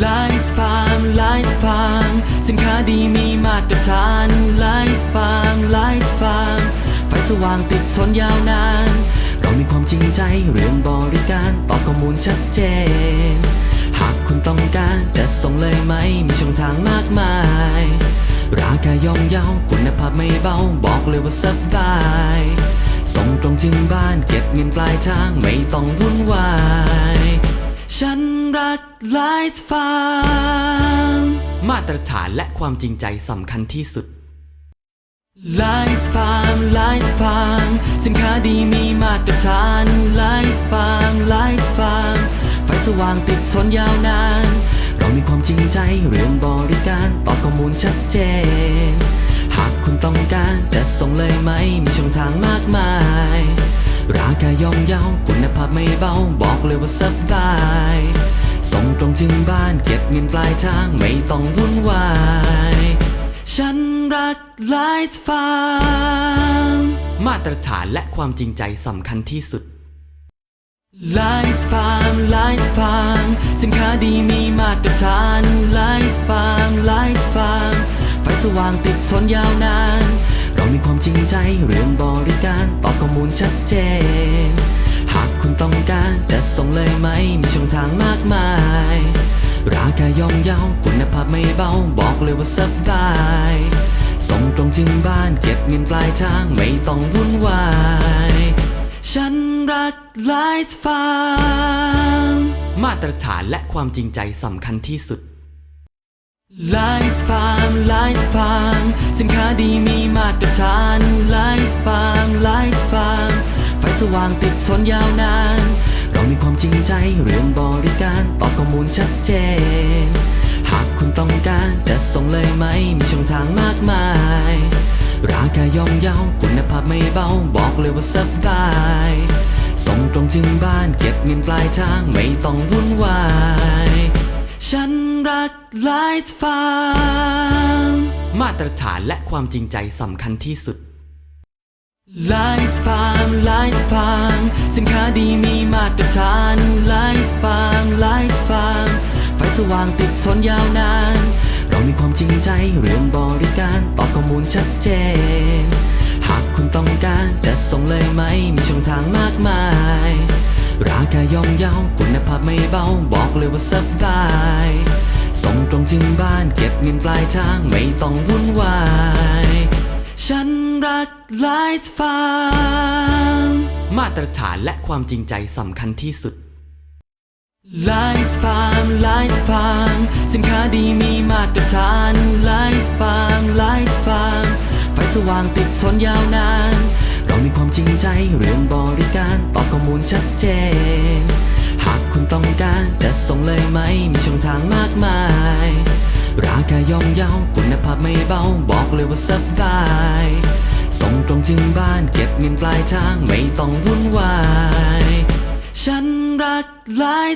ไลท์ฟาร์มไลท์ฟาร์มสินค้าดีมีมาตรฐานไลท์ฟาร์มไลท์ฟาร์มไฟสว่างติดทนยาวนาน เรามีความจริงใจเรื่องบริการตอบข้อมูลชัดเจน หากคุณต้องการจะส่งเลยไหม มีช่องทางมากมาย ราคาย่อมเยาคุณภาพไม่เบา บอกเลยว่าสบาย ส่งตรงถึงบ้านเก็บเงินปลายทางไม่ต้องวุ่นวาย ฉันรักไลท์ฟาร์มมาตรฐานและความจริงใจสำคัญที่สุด ไลท์ฟาร์มไลท์ฟาร์มสินค้าดีมีมาตรฐานไลท์ฟาร์มไลท์ฟาร์มไฟสว่างติดทนยาวนาน เรามีความจริงใจเรื่องบริการตอบข้อมูลชัดเจน หากคุณต้องการจะส่งเลยไหม มีช่องทางมากมาย ราคาย่อมเยาคุณภาพไม่เบา บอกเลยว่าสบายินปลายทางไม่ต้องวุ่นวาย ฉันรักไลท์ฟาร์มมาตรฐานและความจริงใจสำคัญที่สุดไลท์ฟาร์มไลท์ฟาร์มสินค้าดีมีมาตรฐานไลท์ฟาร์มไลท์ฟาร์มไฟสว่างติดทนยาวนาน เรามีความจริงใจเรื่องบริการตอบข้อมูลชัดเจน หากคุณต้องการจะส่งเลยไหม มีช่องทางมากมาย ราคาย่อมเยาวคุณภาพไม่เบา บอกเลยว่าสบายส่งตรงถึงบ้านเก็บเงินปลายทางไม่ต้องวุ่นวาย ฉันรักไลท์ฟาร์มมาตรฐานและความจริงใจสำคัญที่สุดไลท์ฟาร์มไลท์ฟาร์มสินค้าดีมีมาตรฐานไลท์ฟาร์มไลท์ฟาร์มไฟสว่างติดทนยาวนาน จริงใจเรื่องบริการตอบข้อมูลชัดเจน หากคุณต้องการจะส่งเลยไหม มีช่องทางมากมาย ราคาย่อมเยาคุณภาพไม่เบา บอกเลยว่าสบาย ส่งตรงถึงบ้านเก็บเงินปลายทางไม่ต้องวุ่นวาย ฉันรักไลท์ฟาร์มมาตรฐานและความจริงใจสำคัญที่สุด ไลท์ฟาร์มไลท์ฟาร์มสินค้าดีมีมาตรฐานไลท์ฟาร์มไลท์ฟาร์มไฟสว่างติดทนยาวนาน เรามีความจริงใจเรื่องบริการตอบข้อมูลชัดเจน หากคุณต้องการจะส่งเลยไหม มีช่องทางมากมาย ราคาย่อมเยาคุณภาพไม่เบา บอกเลยว่าสบาย ส่งตรงถึงบ้านเก็บเงินปลายทางไม่ต้องวุ่นวาย นรักไลท์ฟาร์มมาตรฐานและความจริงใจสำคัญที่สุดไลท์ฟาร์มไลท์ฟาร์มสินค้าดีมีมาตรฐานไลท์ฟาร์มไลท์ฟาร์มไฟสว่างติดทนยาวนาน เรามีความจริงใจเรื่องบริการตอบข้อมูลชัดเจน หากคุณต้องการจะส่งเลยไหม มีช่องทางมากมาย ราคาย่อมเยาคุณภาพไม่เบา บอกเลยว่าสบาย ส่งตรงถึงบ้านเก็บเงินปลายทางไม่ต้องวุ่นวาย ฉันรักหลาย